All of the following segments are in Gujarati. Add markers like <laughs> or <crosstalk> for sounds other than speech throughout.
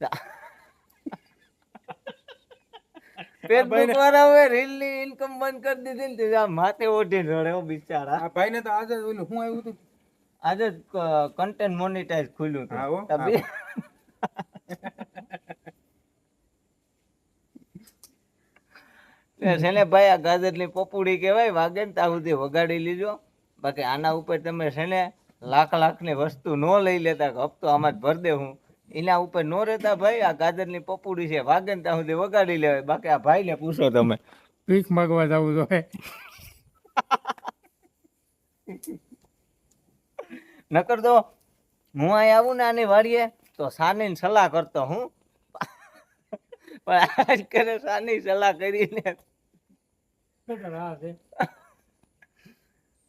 <laughs> ફેસબુક વાળા હવે રીલની ઇન્કમ બંધ કરી દીધી ને આ માથે ઓઢી રડે હો બિચારા. આ ભાઈને તો આજે ઓલું શું આવ્યું હતું? આજે કન્ટેન્ટ મોનિટાઈઝ ખુલ્યું હતું. તો છે ભાઈ આ ગાજરની પપુડી કહેવાય વાગે ને ત્યાં સુધી વગાડી લીજો. બાકી આના ઉપર તમે છે ને લાખની વસ્તુ ન લઈ લેતા કે હપ્તો આમાં જ ભર દે હું. એના ઉપર નો રહેતા ભાઈ આ ગાજરની પપુડી છે વાગન ત્યાં સુધી વગાડી લેવાય. બાકી આ ભાઈને પૂછો તમે. ભીખ માગવા જવું જોઈએ નકર તો હું અહીં આવું ને આની વાડીએ તો સાની સલાહ કરતો હું. પણ આજ કરે સાની સલાહ કરીને.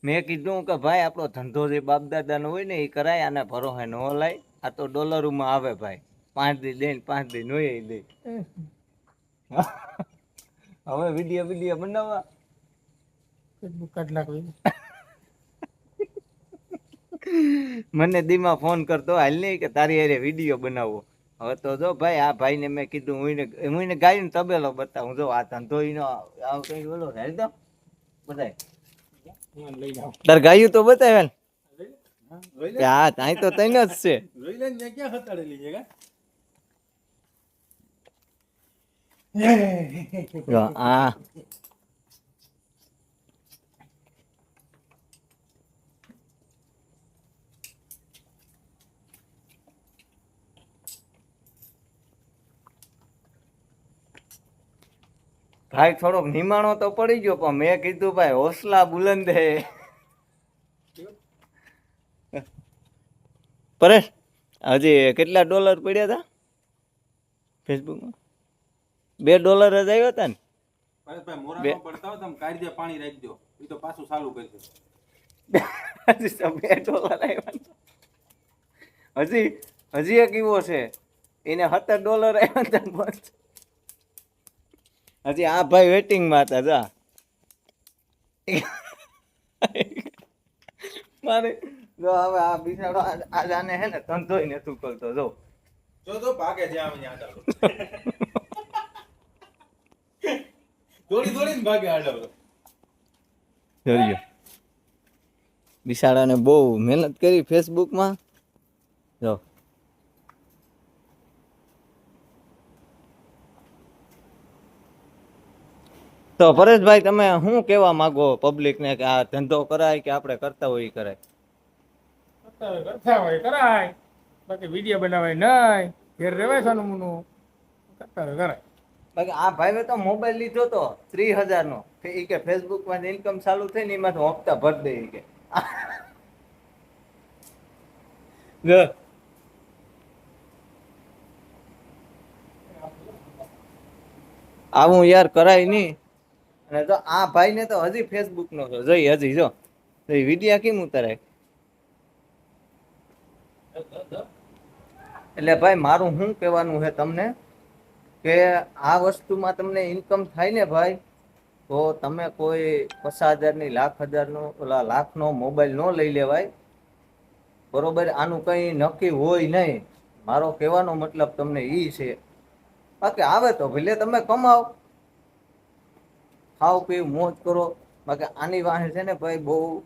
મેં કીધું કે ભાઈ આપણો ધંધો જે બાપ દાદાનો હોય ને એ કરાય આને ભરોસે ન લાય આ તો ડોલરોમાં આવે ભાઈ. પાંચ દી દે પાંચ દી નોય દે. હવે વીડિયો વીડિયો બનાવવા. નાખવી મને દીમાં ફોન કરતો હાલ નહીં કે તારી હારે વીડિયો બનાવો. હવે તો જો ભાઈ આ ભાઈને મેં કીધું હું હું એને ને તબેલો બતાવું. જો આ ધંધો એનો આવ કઈ બોલો હેલ તો બધાય. તાર ગાયું તો બતાવે ને. હા ત્યાં તો જ છે. જોઈ લે ને ક્યાં હતાડેલી છે કા? આ. ભાઈ થોડોક નિમાણો તો પડી ગયો પણ મેં કીધું ભાઈ હોસલા બુલંદ. હે પરેશ હજી કેટલા ડોલર પડ્યા હતા ફેસબુકમાં બે ડોલર જ આવ્યા હતા ને? બે- પાણી રાખજો એ તો પાછું ચાલુ કરશે હજી બે ડોલર આવ્યા હજી હજી એક એવો છે. એને સત્તર ડોલર આવ્યા હતા હજી આ ભાઈ વેટિંગમાં હતા જા. મારે જો હવે આ બિચારો આ- આજ આને હે ને ધંધોય નથી કરતો જો. જો તો ભાગે છે આમ ત્યાં આગળ. દોડી દોડીને ભાગે આડો જોજો બિચારાને બહુ મહેનત કરી ફેસબુકમાં. જો. તો પરેશભાઈ તમે શું કહેવા માંગો પબ્લિકને કે આ ધંધો કરાય કે આપણે કરતા હોય કરાય? કરતા હોય કરાય. બાકી વીડિયો બનાવાય નહીં. ઘેર રેવાય સાનું કરતા હોય કરાય. બાકી આ ભાઈએ તો મોબાઈલ લીધો તો ત્રીસ હજારનો. એ કે ફેસબુકમાં ઇન્કમ ચાલુ થઈ ને એમાંથી હપ્તા ભર દે કે. <laughs> આવું યાર કરાય નહીં. અને તો આ ભાઈને તો હજી ફેસબુક નો છે. જોઈ હજી જો. વિડીયા કેમ ઉતારે એટલે ભાઈ, મારું શું કહેવાનું છે તમને? કે આ વસ્તુમાં તમને ઇન્કમ થાય ને ભાઈ, તો તમે કોઈ પચાસ હજારની, લાખ હજારનો, ઓલા લાખનો મોબાઈલ ન લઈ લેવાય. બરોબર? આનું કંઈ નક્કી હોય નહીં. મારો કહેવાનો મતલબ તમને એ છે. બાકી આવે તો ભલે તમે કમાઓ ખાઓ પીવ મોજ કરો. બાકી આની વાહે છે ને ભાઈ, બહુ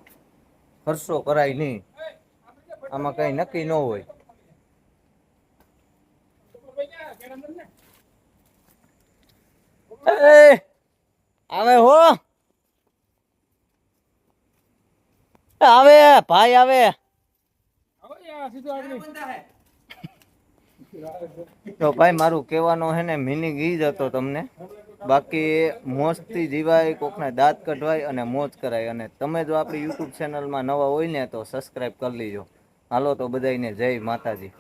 ખર્ચો કરાય નહીં. આમાં કઈ નક્કી ન હોય. આવે હો. આવે, ભાઈ આવે. તો ભાઈ મારું કહેવાનો હે ને મિનિંગ ઈ હતો તમને. બાકી મોજથી જીવાય, કોકને દાંત કઢવાય અને મોજ કરાય. અને તમે જો આપણી યુટ્યુબ ચેનલમાં નવા હોય ને, તો સબસ્ક્રાઈબ કરી લીજો. હાલો તો બધાને જય માતાજી.